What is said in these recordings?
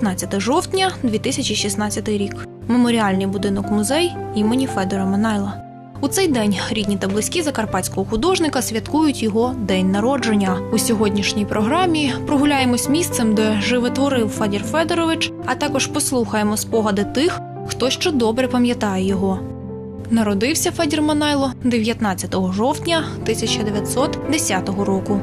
19 жовтня 2016 рік. Меморіальний будинок музей імені Федора Манайла. У цей день рідні та близькі закарпатського художника святкують його день народження. У сьогоднішній програмі прогуляємось місцем, де животворив Федір Федорович, а також послухаємо спогади тих, хто ще добре пам'ятає його. Народився Федір Манайло 19 жовтня 1910 року.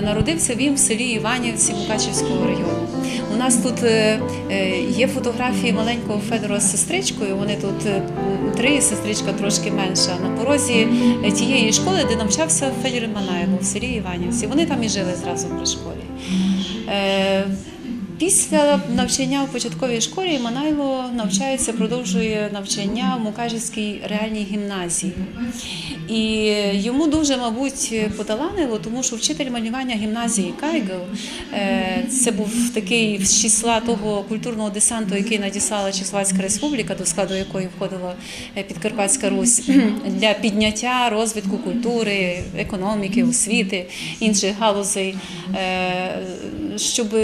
Народився він в селі Іванівці Мукачівського району. У нас тут е, е, є фотографії маленького Федора з сестричкою. Вони тут е, три, сестричка трошки менша. На порозі тієї школи, де навчався Федір Манаєво в селі Іванівці. Вони там і жили зразу при школі. Після навчання в початковій школі Манайло навчається, продовжує навчання в Мукачівській реальній гімназії. І йому дуже, мабуть, поталанило, тому що вчитель малювання гімназії Кайгел е, це був такий з числа того культурного десанту, який надіслала Чехословацька республіка, до складу якої входила е, Підкарпатська Русь для підняття розвитку культури, економіки, освіти, інших галузей, е, щоб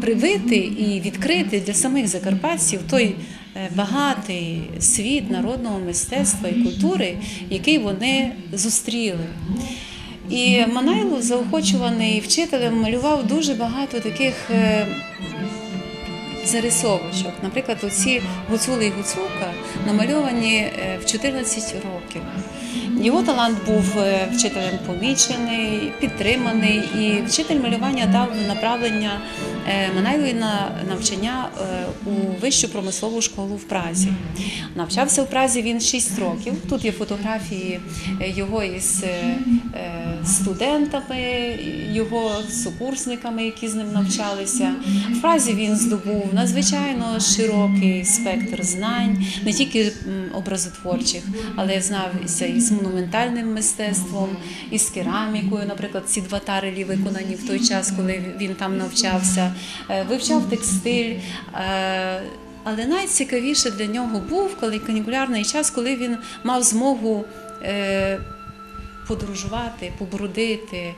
привити і відкрити для самих закарпатців той е, багатий світ народного мистецтва і культури, який вони зустріли. І Манайло, заохочуваний вчителем, малював дуже багато таких е, зарисовочок. Наприклад, оці гуцули і гуцулка намальовані е, в 14 років. Його талант був вчителем помічений, підтриманий, і вчитель малювання дав направлення е, на навчання е, у вищу промислову школу в Празі. Навчався в Празі він 6 років. Тут є фотографії е, його із студентами, його сукурсниками, які з ним навчалися. В Празі він здобув надзвичайно широкий спектр знань, не тільки образотворчих, але знався і з монументальним мистецтвом, і з керамікою. Наприклад, ці два тарелі виконані в той час, коли він там навчався, вивчав текстиль. е, але найцікавіше для нього був коли канікулярний час, коли він мав змогу е, подорожувати, побродити е,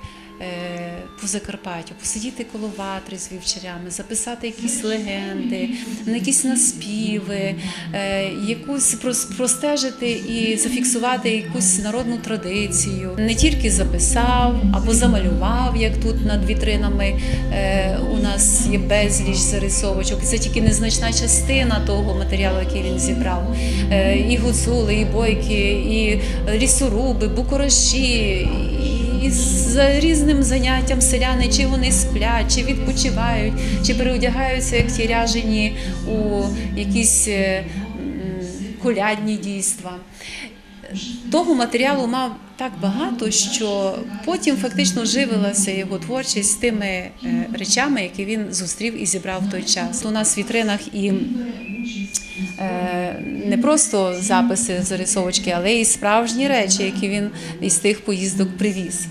по Закарпаттю, посидіти коло ватри з вівчарями, записати якісь легенди, на якісь наспіви, е, якусь простежити і зафіксувати якусь народну традицію. Не тільки записав або замалював, як тут над вітринами е, у нас є безліч зарисовочок. Це тільки незначна частина того матеріалу, який він зібрав. Е, І гуцули, і бойки, і лісоруби, букураші. І- і з різним заняттям селяни, чи вони сплять, чи відпочивають, чи переодягаються як ті ряжені у якісь е, колядні дійства. Того матеріалу мав так багато, що потім фактично живилася його творчість тими е, речами, які він зустрів і зібрав в той час. У нас в вітринах і не просто записи зарисовочки, але й справжні речі, які він із тих поїздок привіз.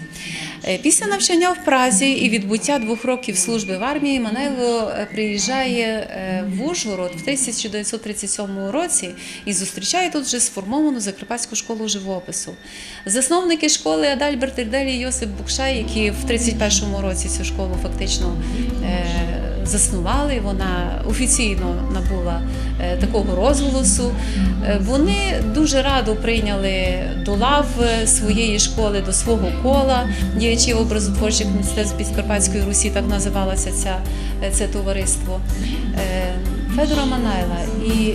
Е, Після навчання в Празі і відбуття двох років служби в армії Манайло е, приїжджає е, в Ужгород в 1937 році і зустрічає тут вже сформовану Закарпатську школу живопису. Засновники школи Адальберт Ірдель і Йосип Букшай, які в 1931 році цю школу фактично заснували, вона офіційно набула е, такого розголосу. Е, Вони дуже радо прийняли до лав е, своєї школи, до свого кола діячів образотворчих мистецтв Підкарпатської Русі, так називалося ця, це товариство. Федора Манайла і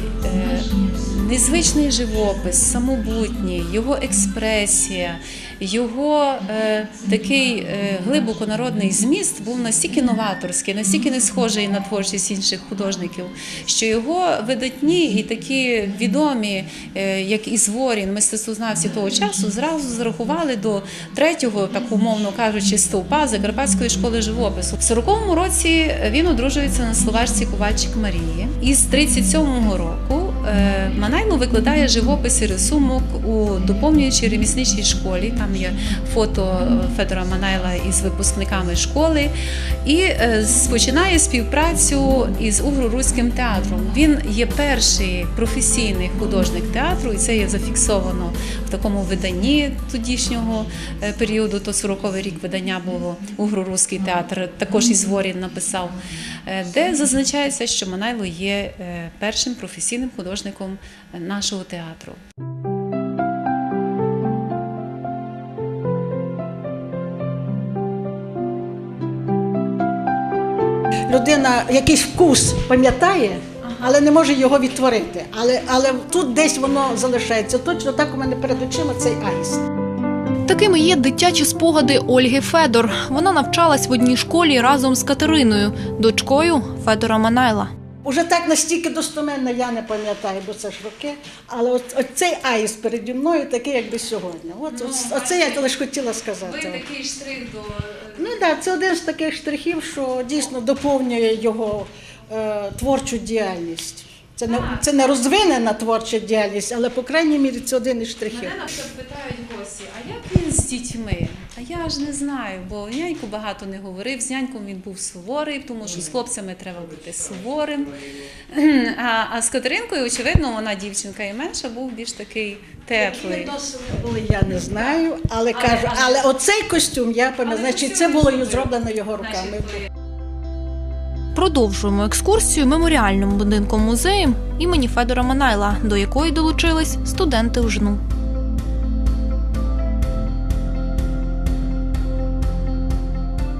незвичний живопис, самобутній, його експресія, його е, такий е, глибоко народний зміст був настільки новаторський, настільки не схожий на творчість інших художників, що його видатні і такі відомі, е, як Зворін, мистецтвознавці того часу, зразу зарахували до третього, так умовно кажучи, стовпа Закарпатської школи живопису. В 40-му році він одружується на словачці Ковальчик Марії. І з 37-го року е, Манайло викладає живопис і рисунок у доповнюючій ремісничій школі. Там є фото Федора Манайла із випускниками школи. І е, починає співпрацю із Угро-Руським театром. Він є перший професійний художник театру, і це є зафіксовано в такому виданні тодішнього е, періоду. То 40-й рік видання було Угро-Руський театр. Також із Ворін написав, де зазначається, що Манайло є першим професійним художником е, нашого театру. людина якийсь вкус пам'ятає, але не може його відтворити. Але, але тут десь воно залишається. Точно так у мене перед очима цей аїст. Такими є дитячі спогади Ольги Федор. Вона навчалась в одній школі разом з Катериною, дочкою Федора Манайла. Уже так настільки достоменно я не пам'ятаю, бо це ж роки. Але от, от цей аїс переді мною такий, якби сьогодні. От, ну, оце я лише хотіла сказати. Ви такий штрих до Ну так, да, це один з таких штрихів, що дійсно доповнює його е, творчу діяльність. Це не, це не розвинена творча діяльність, але по крайній мірі це один із штрихів. Мене навіть питають гості, а як він з дітьми? А я ж не знаю, бо няньку багато не говорив. З няньком він був суворий, тому що з хлопцями треба бути суворим. А, а з Катеринкою, очевидно, вона дівчинка і менша, був більш такий теплий. Відносини були, я не знаю, але кажу, але оцей костюм я пам'ятаю, значить, це було зроблено його руками. Продовжуємо екскурсію меморіальним будинком музеєм імені Федора Манайла, до якої долучились студенти УЖНУ.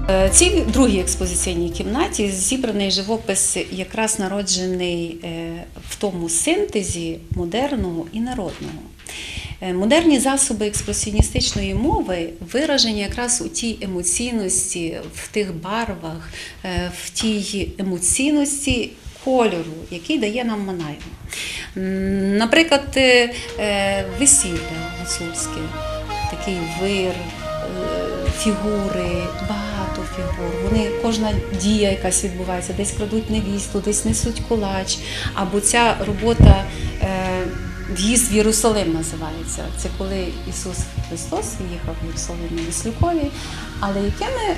Е, Цій другій експозиційній кімнаті зібраний живопис, якраз народжений е, в тому синтезі модерного і народного. Е, Модерні засоби експресіоністичної мови виражені якраз у тій емоційності, в тих барвах, е, в тій емоційності кольору, який дає нам Манайло. Наприклад, е, весілля гуцульське, такий вир, фігури, багато фігур. Вони кожна дія, якась відбувається, десь крадуть невісту, десь несуть кулач. Або ця робота в'їзд в Єрусалим називається. Це коли Ісус Христос їхав в Єрусалим на Віслюкові, але якими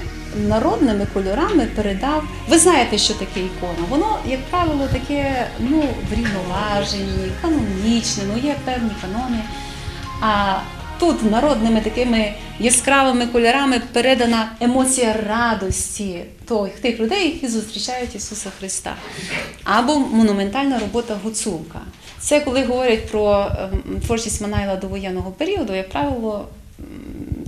народними кольорами передав. Ви знаєте, що таке ікона? Воно, як правило, таке ну, врівноважені, канонічне, ну є певні канони. А тут народними такими яскравими кольорами передана емоція радості тих, тих людей, які зустрічають Ісуса Христа. Або монументальна робота гуцулка. Це коли говорять про ем, творчість Манайла до воєнного періоду, як правило,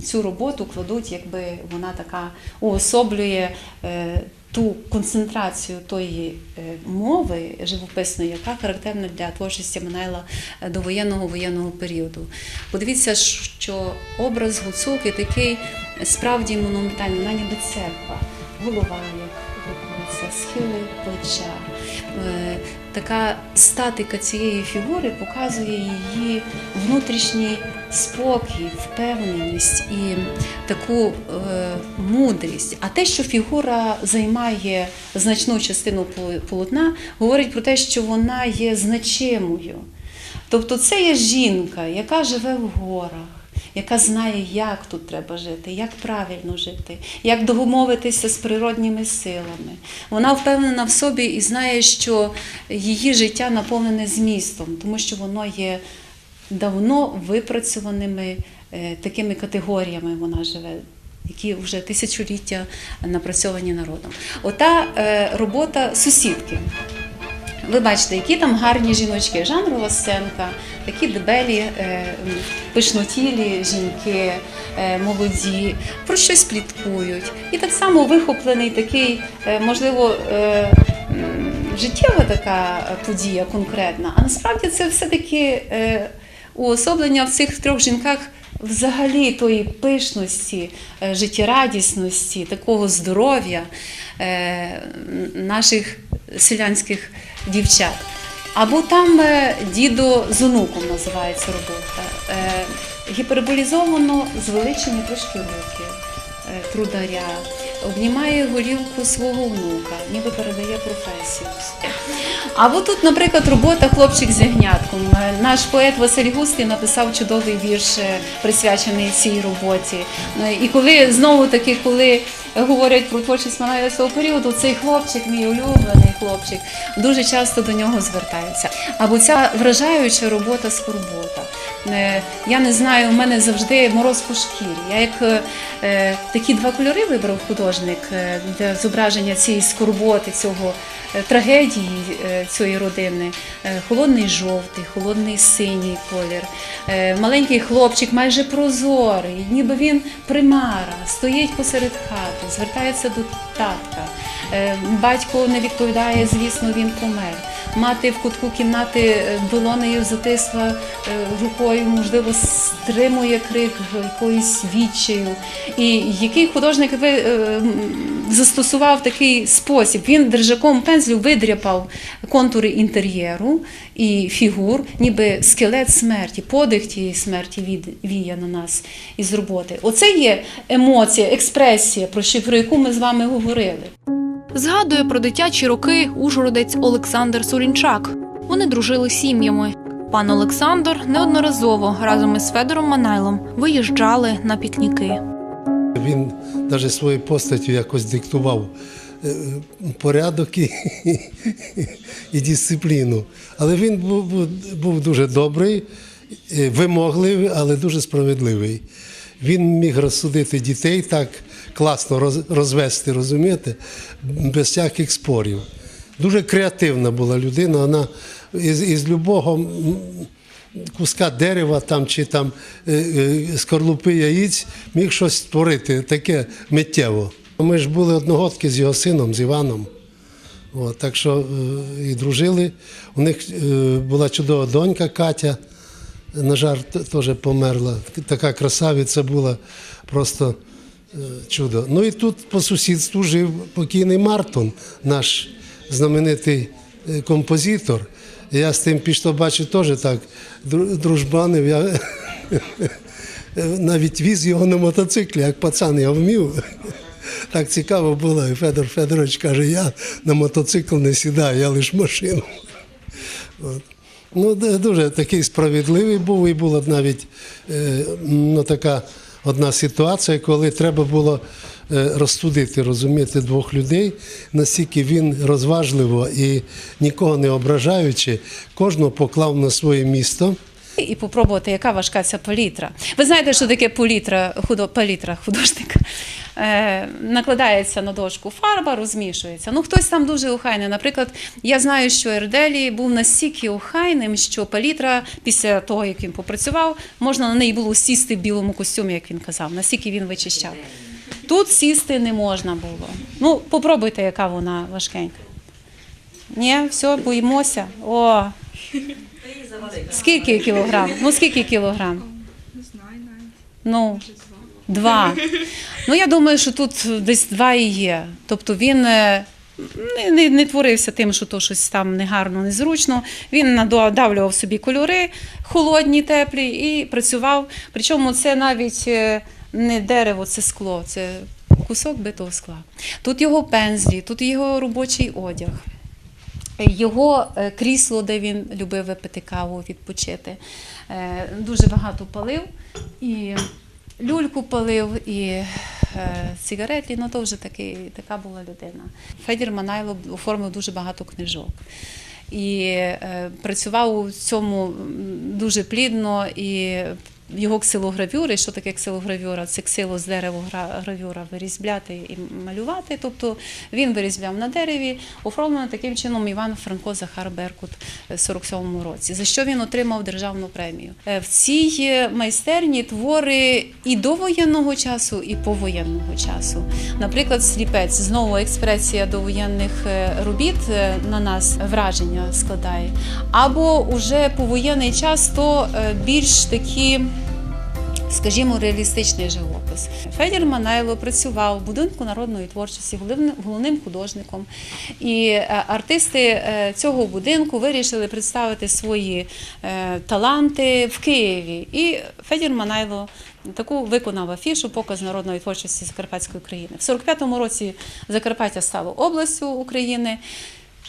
цю роботу кладуть, якби вона така уособлює е, ту концентрацію тої е, мови живописної, яка характерна для творчості Манайла е, до воєнного воєнного періоду. Подивіться, що образ гуцулки такий справді монументальний, вона ніби церква, голова як рухається, схили плеча. Така статика цієї фігури показує її внутрішній спокій, впевненість і таку е, мудрість. А те, що фігура займає значну частину полотна, говорить про те, що вона є значимою. Тобто це є жінка, яка живе в горах, яка знає, як тут треба жити, як правильно жити, як домовитися з природніми силами. Вона впевнена в собі і знає, що її життя наповнене змістом, тому що воно є давно випрацьованими е, такими категоріями вона живе. Які вже тисячоліття напрацьовані народом. Ота е, робота сусідки. Ви бачите, які там гарні жіночки, жанрова сценка, такі дебелі, е, пишнотілі жінки, е, молоді, про щось пліткують. І так само вихоплений такий, е, можливо, життєва така подія конкретна. А насправді це все-таки уособлення в цих трьох жінках взагалі тої пишності, життєрадісності, такого здоров'я наших селянських дівчат. Або там е, дідо з онуком називається робота. Е, Гіперболізовано звеличені трошки руки е, трударя. Обнімає голівку свого внука, ніби передає професію. Або тут, наприклад, робота хлопчик з ягнятком. Наш поет Василь Густий написав чудовий вірш, е, присвячений цій роботі. Е, І коли знову таки, коли говорять про творчість Манаєва з періоду, цей хлопчик, мій улюблений хлопчик, дуже часто до нього звертаються. Або ця вражаюча робота скорбота. Е, Я не знаю, у мене завжди мороз по шкірі. Я як е, е, такі два кольори вибрав художник е, для зображення цієї скорботи, цього трагедії цієї родини. Холодний жовтий, холодний синій колір. Е, Маленький хлопчик майже прозорий, ніби він примара, стоїть посеред хати, звертається до татка. Е, Батько не відповідає, звісно, він помер. Мати в кутку кімнати е, долонею затисла е, рукою, можливо, стримує крик якоюсь відчаю. І який художник ви, е, застосував такий спосіб. Він держаком пензлю видряпав контури інтер'єру і фігур, ніби скелет смерті, подих тієї смерті від, віє на нас із роботи. Оце є емоція, експресія, про яку ми з вами говорили. Згадує про дитячі роки ужгородець Олександр Сурінчак. Вони дружили сім'ями. Пан Олександр неодноразово разом із Федором Манайлом виїжджали на пікніки. Він навіть своєю постаттю якось диктував е, порядок і, і дисципліну. Але він був, був, дуже добрий, е, вимогливий, але дуже справедливий. Він міг розсудити дітей так класно розвести, розумієте, без всяких спорів. Дуже креативна була людина. Вона із, із любого куска дерева там, чи там е, е, скорлупи яїць міг щось створити таке миттєво. Ми ж були одногодки з його сином, з Іваном. От, так що е, і дружили. У них була чудова донька Катя. На жаль, теж померла. Така красавиця була просто чудо. Ну і тут по сусідству жив покійний Мартон, наш знаменитий е, композитор. Я з тим пішло бачу теж так дружбанив. Я навіть віз його на мотоциклі, як пацан я вмів. Так цікаво було. І Федор Федорович каже, я на мотоцикл не сідаю, я лише машину. От. Ну, дуже такий справедливий був, і була навіть е, ну, така одна ситуація, коли треба було е, розсудити, розуміти двох людей, наскільки він розважливо і нікого не ображаючи, кожного поклав на своє місто. І попробувати, яка важка ця палітра. Ви знаєте, що таке палітра, худо, палітра художника? Е, накладається на дошку фарба, розмішується. Ну, хтось там дуже охайний. Наприклад, я знаю, що Ерделі був настільки охайним, що палітра, після того, як він попрацював, можна на неї було сісти в білому костюмі, як він казав, настільки він вичищав. Тут сісти не можна було. Ну, попробуйте, яка вона важкенька. Ні, все, боїмося. О, Скільки кілограм? Ну скільки кілограм? Не знаю навіть. Ну, два. Ну я думаю, що тут десь два і є. Тобто він е, не, не, не творився тим, що то щось там негарно, незручно. Він надавлював собі кольори холодні, теплі і працював. Причому це навіть е, не дерево, це скло, це кусок битого скла. Тут його пензлі, тут його робочий одяг. Його е, крісло, де він любив випити каву, відпочити. Дуже багато палив і люльку палив, і е, цигарети, ну то вже таки, така була людина. Федір Манайло оформив дуже багато книжок. І е, працював у цьому дуже плідно і його ксилогравюри, що таке ксилогравюра? Це ксило з дерева гра- гравюра вирізбляти і малювати. Тобто він вирізбляв на дереві, оформлено таким чином Іван Франко Захар Беркут в 47-му році, за що він отримав державну премію. Е, В цій е, майстерні твори і довоєнного часу, і повоєнного часу. Наприклад, сліпець знову експресія довоєнних е, робіт е, на нас враження складає. Або уже повоєнний час, то е, більш такі скажімо, реалістичний живопис. Федір Манайло працював в будинку народної творчості головним- художником. І е, артисти е, цього будинку вирішили представити свої е, таланти в Києві. І Федір Манайло таку виконав афішу показ народної творчості Закарпатської України. В 45-му році Закарпаття стало областю України.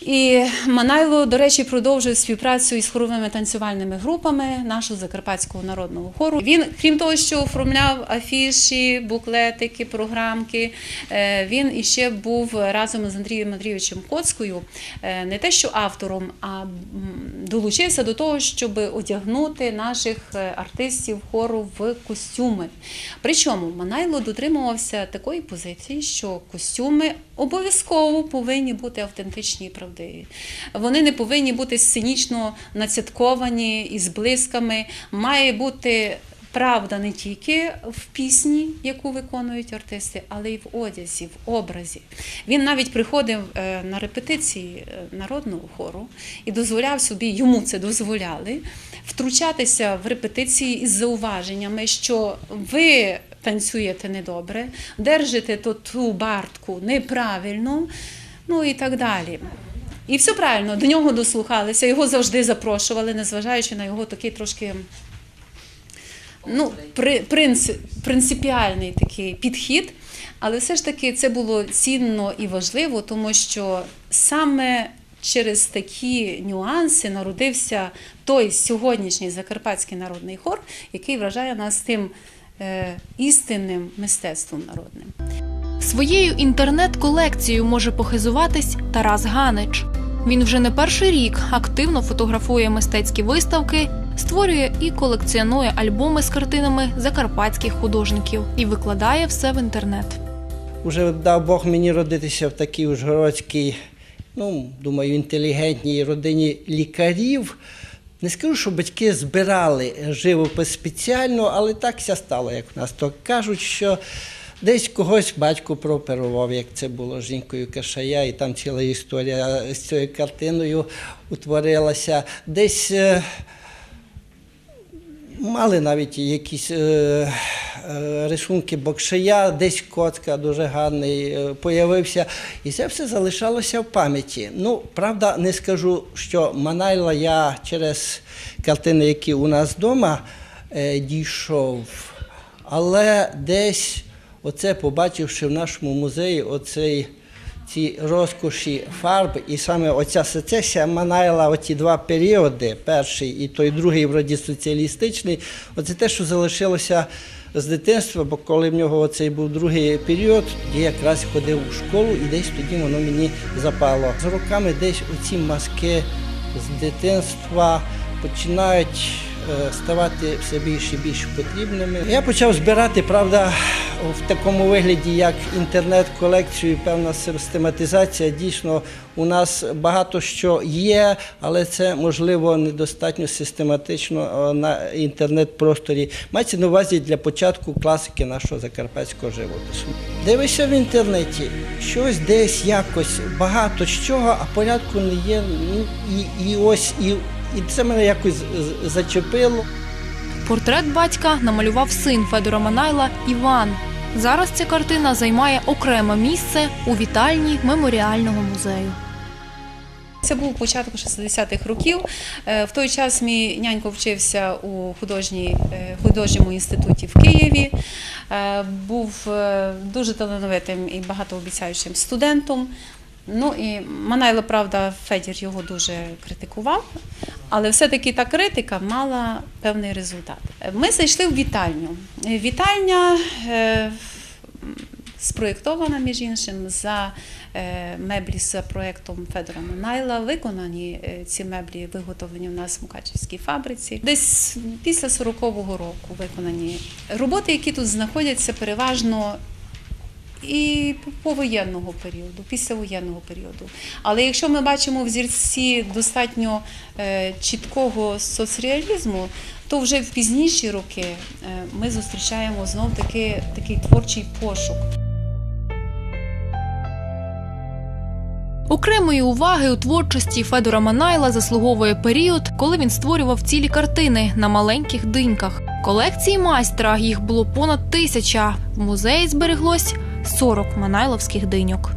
І Манайло, до речі, продовжує співпрацю із хоровими танцювальними групами нашого Закарпатського народного хору. Він, крім того, що оформляв афіші, буклетики, програмки, е, він іще був разом з Андрієм Андрійовичем Коцкою е, не те, що автором, а долучився до того, щоб одягнути наших е, артистів хору в костюми. Причому Манайло дотримувався такої позиції, що костюми обов'язково повинні бути автентичні і правдиві. Вони не повинні бути сценічно нацятковані із блисками. Має бути правда не тільки в пісні, яку виконують артисти, але й в одязі, в образі. Він навіть приходив е, на репетиції е, народного хору і дозволяв собі, йому це дозволяли, втручатися в репетиції із зауваженнями, що ви танцюєте недобре, держите ту бартку неправильно, ну і так далі. І все правильно, до нього дослухалися, його завжди запрошували, незважаючи на його такий трошки ну, при, принц, принципіальний такий підхід. Але все ж таки це було цінно і важливо, тому що саме через такі нюанси народився той сьогоднішній Закарпатський народний хор, який вражає нас тим е, істинним мистецтвом народним. Своєю інтернет-колекцією може похизуватись Тарас Ганич. Він вже не перший рік активно фотографує мистецькі виставки, створює і колекціонує альбоми з картинами закарпатських художників і викладає все в інтернет. Уже дав Бог мені родитися в такій ужгородській, ну, думаю, інтелігентній родині лікарів. Не скажу, що батьки збирали живопис спеціально, але так ся стало, як в нас. То кажуть, що десь когось батько прооперував, як це було з жінкою Кашая, і там ціла історія з цією картиною утворилася. Десь. е, Мали навіть якісь е, е, рисунки Бокшая, десь Коцка дуже гарний е, появився. І це все залишалося в пам'яті. Ну, правда, не скажу, що Манайла я через картини, які у нас вдома, е, дійшов. Але десь, оце побачивши в нашому музеї, оцей ці розкоші фарб, і саме оця сецесія Манайла, оці два періоди, перший і той другий, вроді соціалістичний, оце те, що залишилося з дитинства, бо коли в нього оцей був другий період, я якраз ходив у школу і десь тоді воно мені запало. З роками десь оці маски з дитинства починають ставати все більш і більш потрібними. Я почав збирати, правда, в такому вигляді, як інтернет-колекцію, певна систематизація. Дійсно, у нас багато що є, але це можливо недостатньо систематично е, на інтернет-просторі. Мається на увазі для початку класики нашого закарпатського живопису. Дивишся в інтернеті, щось десь якось багато чого, а порядку не є. Ну, і, і ось і. І це мене якось з- зачепило. Портрет батька намалював син Федора Манайла Іван. Зараз ця картина займає окреме місце у вітальні меморіального музею. Це був початок 60-х років. Е, В той час мій нянько вчився у художній, е, художньому інституті в Києві. Е, Був е, дуже талановитим і багатообіцяючим студентом. Ну і Манайло, правда, Федір його дуже критикував, але все-таки та критика мала певний результат. Ми зайшли в вітальню. Вітальня е, спроєктована, між іншим, за е, меблі з проєктом Федора Манайла. Виконані е, ці меблі виготовлені у нас в Мукачівській фабриці. Десь після 40-го року виконані роботи, які тут знаходяться, переважно. І повоєнного періоду, післявоєнного періоду. Але якщо ми бачимо взірці достатньо е, чіткого соцреалізму, то вже в пізніші роки е, ми зустрічаємо знов таки такий творчий пошук. Окремої уваги у творчості Федора Манайла заслуговує період, коли він створював цілі картини на маленьких диньках. Колекції майстра їх було понад тисяча. В музеї збереглось 40 манайловських диньок.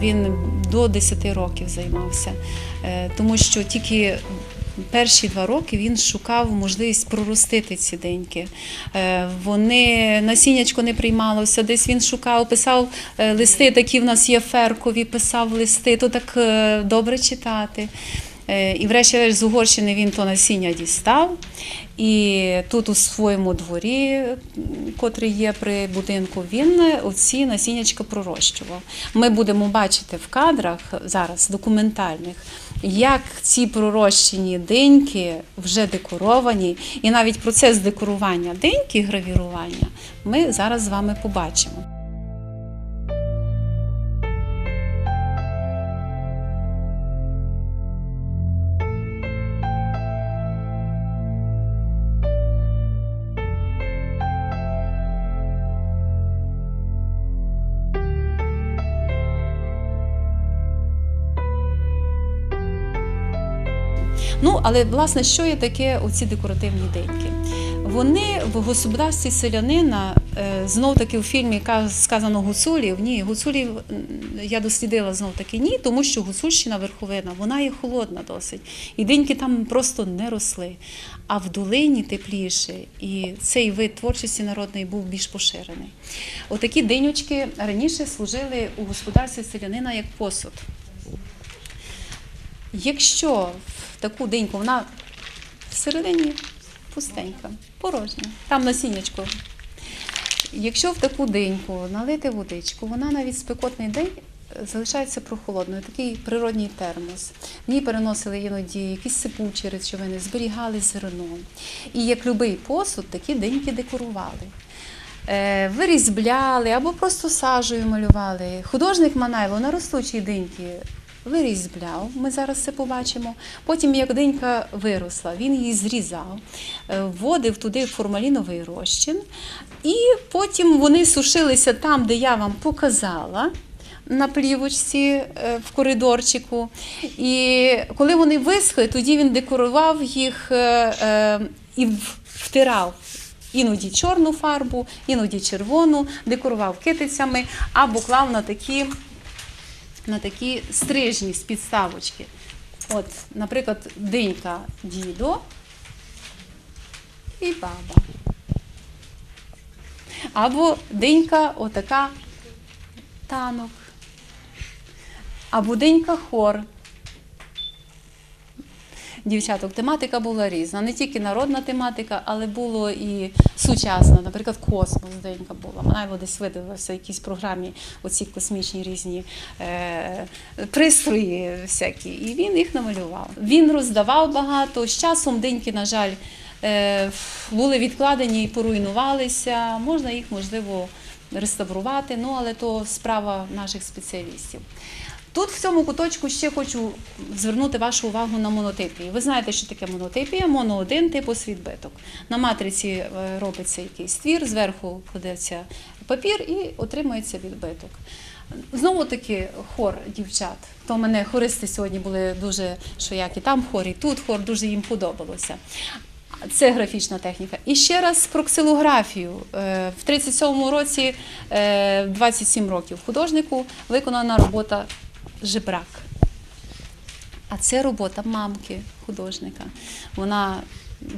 Він до 10 років займався, е, тому що тільки перші два роки він шукав можливість проростити ці деньки. Е, Вони насіннячко не приймалося, десь він шукав, писав е, листи, такі в нас є феркові, писав листи, то так добре читати. Е, І врешті з Угорщини він то насіння дістав. І тут у своєму дворі, котрий є при будинку, він оці насіннячка пророщував. Ми будемо бачити в кадрах зараз документальних, як ці пророщені диньки вже декоровані, і навіть процес декорування диньки, гравірування, ми зараз з вами побачимо. Але власне, що є таке оці декоративні деньки? Вони в господарстві селянина, е, знов таки у фільмі сказано гуцулів. Ні, гуцулів я дослідила знов таки ні, тому що гуцульщина верховина, вона є холодна досить. І деньки там просто не росли. А в долині тепліше, і цей вид творчості народної був більш поширений. Отакі денючки раніше служили у господарстві селянина як посуд. Якщо в таку деньку вона всередині пустенька, порожня, там насіннячко. Якщо в таку деньку налити водичку, вона навіть спекотний день е, залишається прохолодною, такий природній термос. В ній переносили іноді якісь сипучі речовини, зберігали зерно. І як любий посуд, такі деньки декорували. Е, Вирізбляли або просто сажею малювали. Художник Манайло на ростучій диньки вирізбляв, ми зараз це побачимо. Потім, як динька виросла, він її зрізав, е, вводив туди формаліновий розчин, і потім вони сушилися там, де я вам показала. На плівочці е, в коридорчику. І коли вони висхли, тоді він декорував їх е, і втирав іноді чорну фарбу, іноді червону, декорував китицями або клав на такі на такі стрижні з підставочки. От, наприклад, динька дідо і баба. Або динька отака танок. Або динька хор. Дівчаток, тематика була різна. Не тільки народна тематика, але було і сучасна. Наприклад, космос денька була. Вона десь видивилася в якійсь програмі оці космічні різні е, пристрої всякі. І він їх намалював. Він роздавав багато. З часом деньки, на жаль, е, були відкладені і поруйнувалися. Можна їх, можливо, реставрувати, ну але то справа наших спеціалістів. Тут в цьому куточку ще хочу звернути вашу увагу на монотипії. Ви знаєте, що таке монотипія, моно один типу відбиток. На матриці е, робиться якийсь твір, зверху кладеться папір і отримується відбиток. Знову таки хор дівчат. То мене хористи сьогодні були дуже, що як і там хор, і тут хор, дуже їм подобалося. Це графічна техніка. І ще раз про ксилографію. Е, В 37-му році, е, 27 років художнику, виконана робота Жебрак. А це робота мамки художника. Вона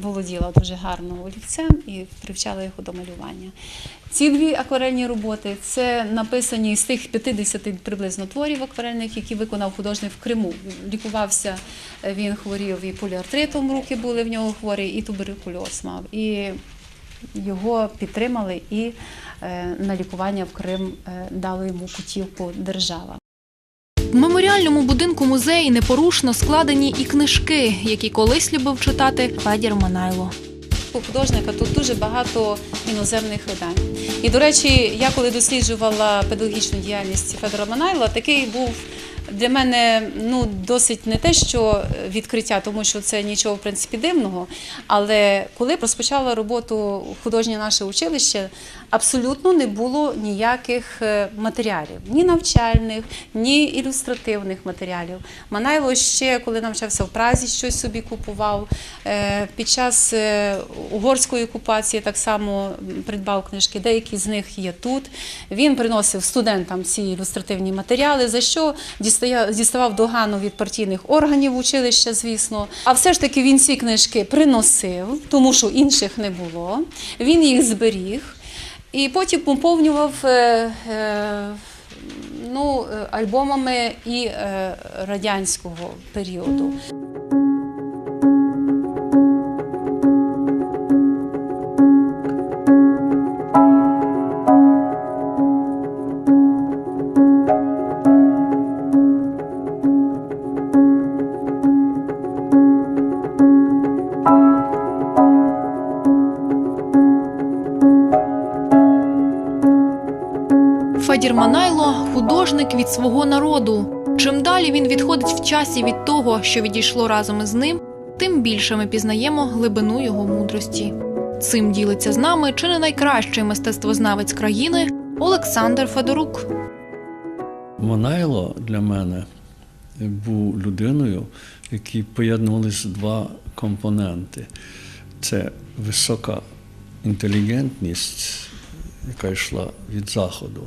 володіла дуже гарно олівцем і привчала його до малювання. Ці дві акварельні роботи це написані з тих 50 приблизно творів акварельних, які виконав художник в Криму. Лікувався, він хворів і поліартритом, руки були в нього хворі, і туберкульоз мав. І його підтримали і е, на лікування в Крим е, дали йому путівку держава. Меморіальному будинку музеї непорушно складені і книжки, які колись любив читати Федір Манайло. У художника тут дуже багато іноземних видань. І, до речі, я коли досліджувала педагогічну діяльність Федора Манайла, такий був для мене ну, досить не те, що відкриття, тому що це нічого в принципі дивного. Але коли розпочала роботу художнє наше училище, абсолютно не було ніяких е, матеріалів, ні навчальних, ні ілюстративних матеріалів. Манайло ще, коли навчався в Празі, щось собі купував. Е, Під час е, угорської окупації так само придбав книжки. Деякі з них є тут. Він приносив студентам ці ілюстративні матеріали, за що діставав догану від партійних органів училища, звісно. А все ж таки він ці книжки приносив, тому що інших не було. Він їх зберіг. І потім поповнював е, е, ну, е, альбомами і радянського періоду. Художник від свого народу. Чим далі він відходить в часі від того, що відійшло разом із ним, тим більше ми пізнаємо глибину його мудрості. Цим ділиться з нами чи не найкращий мистецтвознавець країни Олександр Федорук. Монайло для мене був людиною, якій поєднувалися два компоненти: це висока інтелігентність, яка йшла від заходу,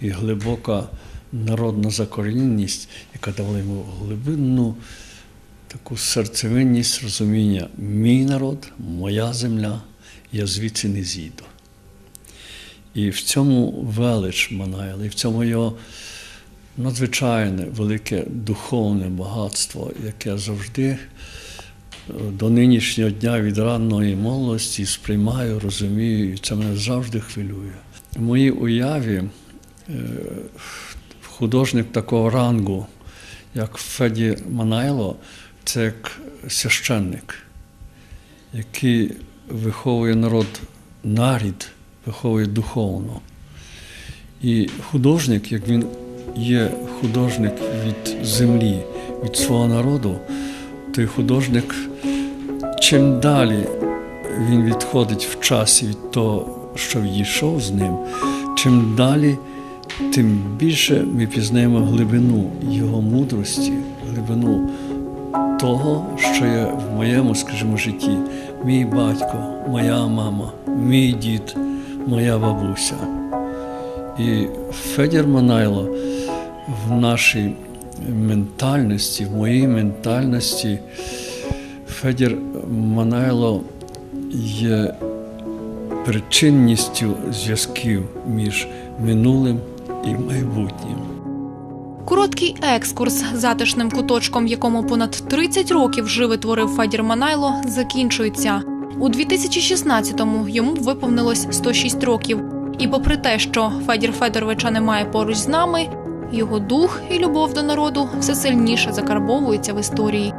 і глибока народна закорінність, яка давала йому глибинну таку серцевинність розуміння мій народ, моя земля, я звідси не зійду. І в цьому велич Манайла, і в цьому його надзвичайне велике духовне багатство, яке завжди е, до нинішнього дня від ранної молодості сприймаю, розумію, і це мене завжди хвилює. В моїй уяві художник такого рангу, як Феді Манайло, це як священник, який виховує народ, нарід, виховує духовно. І художник, як він є художник від землі, від свого народу, той художник, чим далі він відходить в часі від того, що відійшов з ним, чим далі, тим більше ми пізнаємо глибину його мудрості, глибину того, що є в моєму, скажімо, житті. Мій батько, моя мама, мій дід, моя бабуся. І Федір Манайло в нашій ментальності, в моїй ментальності, Федір Манайло є причинністю зв'язків між минулим і майбутнім. Короткий екскурс затишним куточком, в якому понад 30 років живе творив Федір Манайло, закінчується. У 2016-му йому виповнилось 106 років. І попри те, що Федір Федоровича немає поруч з нами, його дух і любов до народу все сильніше закарбовуються в історії.